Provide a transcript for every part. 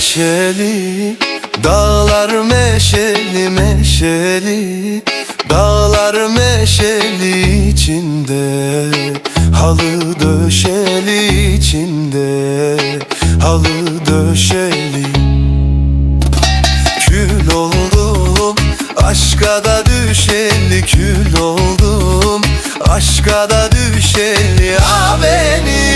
Meşeli Dağlar meşeli meşeli. Dağlar meşeli içinde Halı döşeli içinde Halı döşeli. Kül oldum Aşka da düşeli. Kül oldum Aşka da düşeli. Ah benim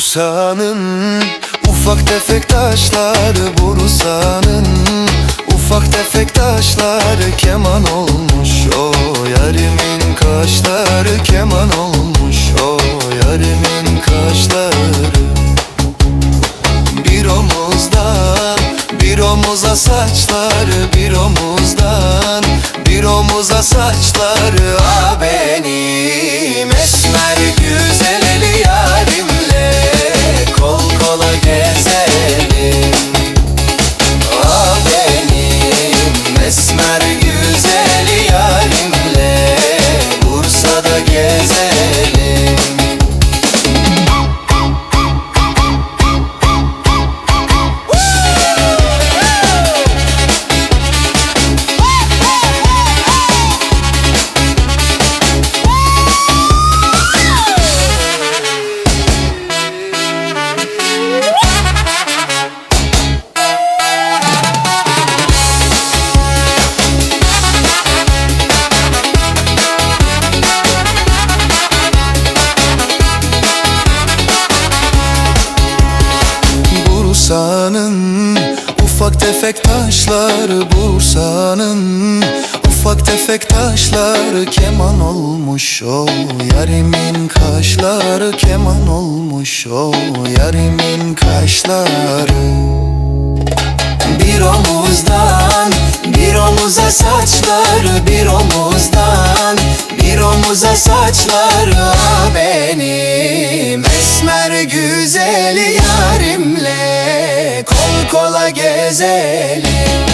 Bursa'nın ufak tefek taşları Bursa'nın ufak tefek taşları Keman olmuş o yarimin kaşları Keman olmuş o yarimin kaşları. Bir omuzdan bir omuza saçları Bir omuzdan bir omuza saçları Ah benim Bursa'nın ufak tefek taşları Bursa'nın. Ufak tefek taşları Keman olmuş o yarimin kaşları Keman olmuş o yarimin kaşları. Bir omuzdan bir omuza saçları Bir omuzdan bir omuza saçları. Ah benim esmer güzeli yarimle Kol kola gezelim